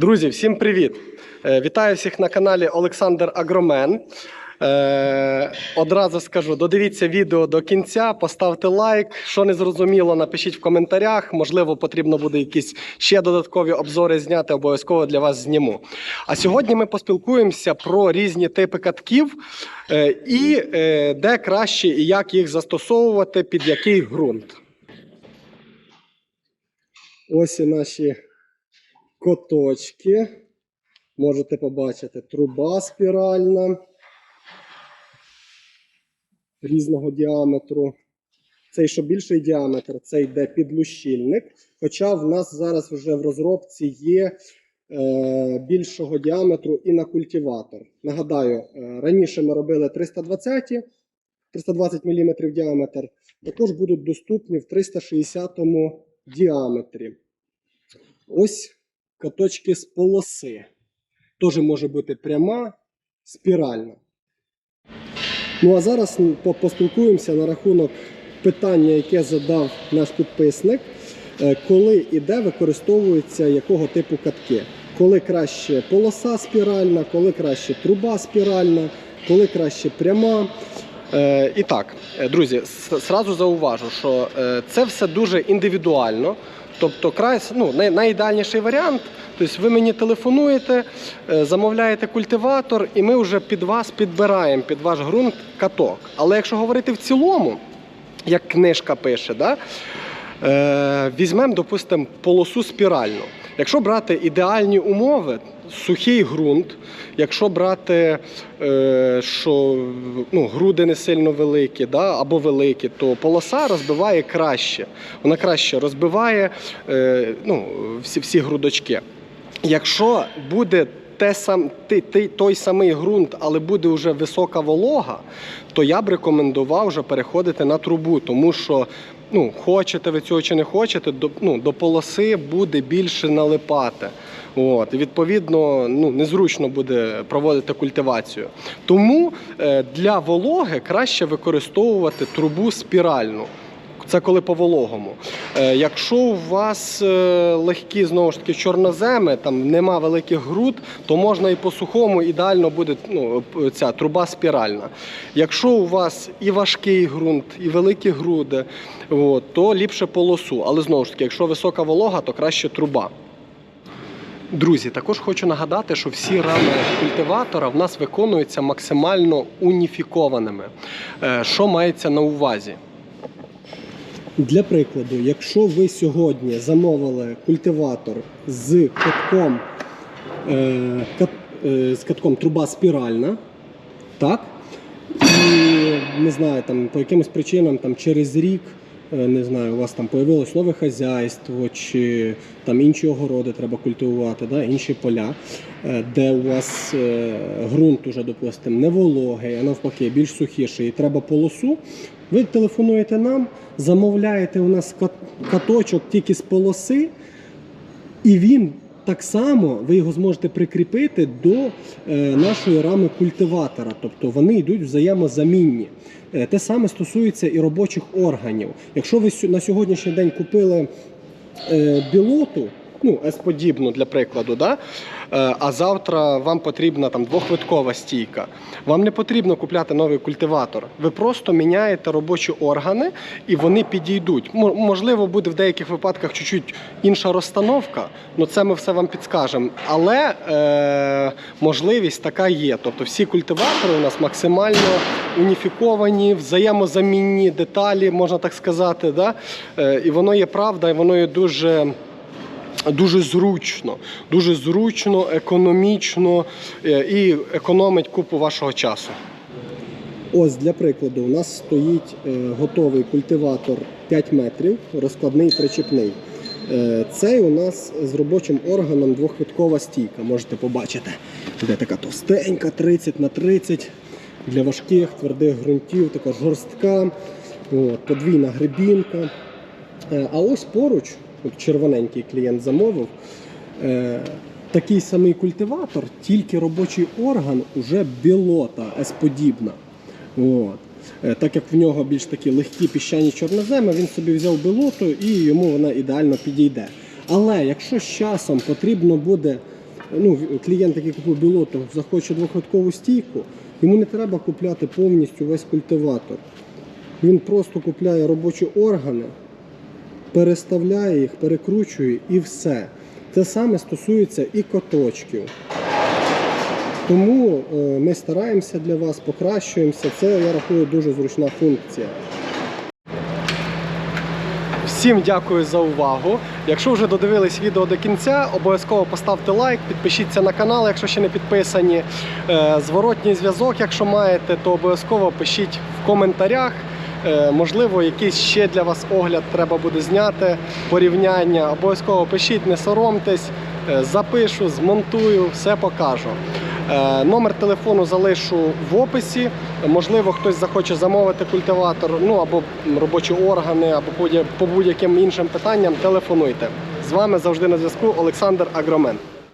Друзі, всім привіт! Е, Вітаю всіх на каналі Олександр Агромен. Е, одразу скажу: додивіться відео до кінця, поставте лайк. Що не зрозуміло, напишіть в коментарях. Можливо, потрібно буде якісь ще додаткові обзори зняти. Обов'язково для вас зніму. А сьогодні ми поспілкуємося про різні типи катків е, і де краще і як їх застосовувати, під який ґрунт. Ось і наші коточки. Можете побачити труба спіральна різного діаметру. Цей, що більший діаметр, це йде підлущильник. Хоча в нас зараз вже в розробці є е, більшого діаметру і на культиватор. Нагадаю, е, раніше ми робили 320 320 мм діаметр. Також будуть доступні в 360 діаметрі. Ось каточки з полоси. Теж може бути пряма, спіральна. Ну а зараз по- поспілкуємося на рахунок питання, яке задав наш підписник. Е, Коли і де використовуються якого типу катки? Коли краще полоса спіральна, коли краще труба спіральна, коли краще пряма. Е, і так, е, друзі, сразу зауважу, що е, це все дуже індивідуально. Тобто, край, ну, най, найідеальніший варіант. Тобто ви мені телефонуєте, е, замовляєте культиватор, і ми вже під вас підбираємо під ваш ґрунт каток. Але якщо говорити в цілому, як книжка пише, да, е, візьмемо, допустимо, полосу спіральну. Якщо брати ідеальні умови, сухий ґрунт, якщо брати, е, що ну, груди не сильно великі, да, або великі, то полоса розбиває краще. Вона краще розбиває е, ну, всі, всі грудочки. Якщо буде те сам, ти, ти, той самий ґрунт, але буде вже висока волога, то я б рекомендував вже переходити на трубу, тому що ну, хочете ви цього чи не хочете, до, ну, до полоси буде більше налипати. От, і відповідно, ну, незручно буде проводити культивацію. Тому е, для вологи краще використовувати трубу спіральну. Це коли по вологому. Е, якщо у вас е, легкі знову ж таки чорноземи, там нема великих груд, то можна і по сухому ідеально буде ну, ця труба спіральна. Якщо у вас і важкий ґрунт, і великі груди, от, то ліпше полосу. Але знову ж таки, якщо висока волога, то краще труба. Друзі, також хочу нагадати, що всі рами культиватора в нас виконуються максимально уніфікованими. Е, Що мається на увазі? Для прикладу, якщо ви сьогодні замовили культиватор з катком, е, кат, е, з катком труба спіральна, так? І не знаю, там по якимось причинам там через рік. е, Не знаю, у вас там появилось нове хазяйство, чи там інші огороди треба культивувати, да, інші поля, е, де у вас е, ґрунт уже, допустимо, не вологий, а навпаки, більш сухіший, і треба полосу. Ви телефонуєте нам, замовляєте у нас каточок тільки з полоси, і він так само ви його зможете прикріпити до е, нашої рами культиватора, тобто вони йдуть взаємозамінні. Е, те саме стосується і робочих органів. Якщо ви на сьогоднішній день купили е, білоту, ну, С-подібну для прикладу, да? е, а завтра вам потрібна там двохвиткова стійка. Вам не потрібно купляти новий культиватор. Ви просто міняєте робочі органи і вони підійдуть. Можливо, буде в деяких випадках чуть-чуть інша розстановка, але це ми все вам підскажемо. Але е, можливість така є. Тобто всі культиватори у нас максимально уніфіковані, взаємозамінні деталі, можна так сказати. Да? Е, і воно є правда, і воно є дуже. Дуже зручно, дуже зручно, економічно е, і економить купу вашого часу. Ось для прикладу, у нас стоїть е, готовий культиватор 5 метрів, розкладний причіпний. Е, Цей у нас з робочим органом двохвиткова стійка, можете побачити. Де така товстенька, 30 на 30 для важких твердих ґрунтів, така жорстка, подвійна грибінка. А ось поруч, червоненький клієнт замовив, е, такий самий культиватор, тільки робочий орган уже білота С-подібна. Е, Так як в нього більш такі легкі піщані чорноземи, він собі взяв білоту і йому вона ідеально підійде. Але якщо з часом потрібно буде ну, клієнт, який купив білоту, захоче двохвиткову стійку, йому не треба купляти повністю весь культиватор. Він просто купляє робочі органи, переставляє їх, перекручує і все. Те саме стосується і коточків. Тому е, ми стараємося для вас, покращуємося. Це я рахую дуже зручна функція. Всім дякую за увагу. Якщо вже додивились відео до кінця, обов'язково поставте лайк, підпишіться на канал, якщо ще не підписані. Е, Зворотній зв'язок, якщо маєте, то обов'язково пишіть в коментарях. Е, Можливо, якийсь ще для вас огляд треба буде зняти, порівняння. Обов'язково пишіть, не соромтесь, Е, запишу, змонтую, все покажу. Е, Номер телефону залишу в описі. Можливо, хтось захоче замовити культиватор, ну або робочі органи, або по будь-яким іншим питанням. Телефонуйте. З вами завжди на зв'язку Олександр Агромен.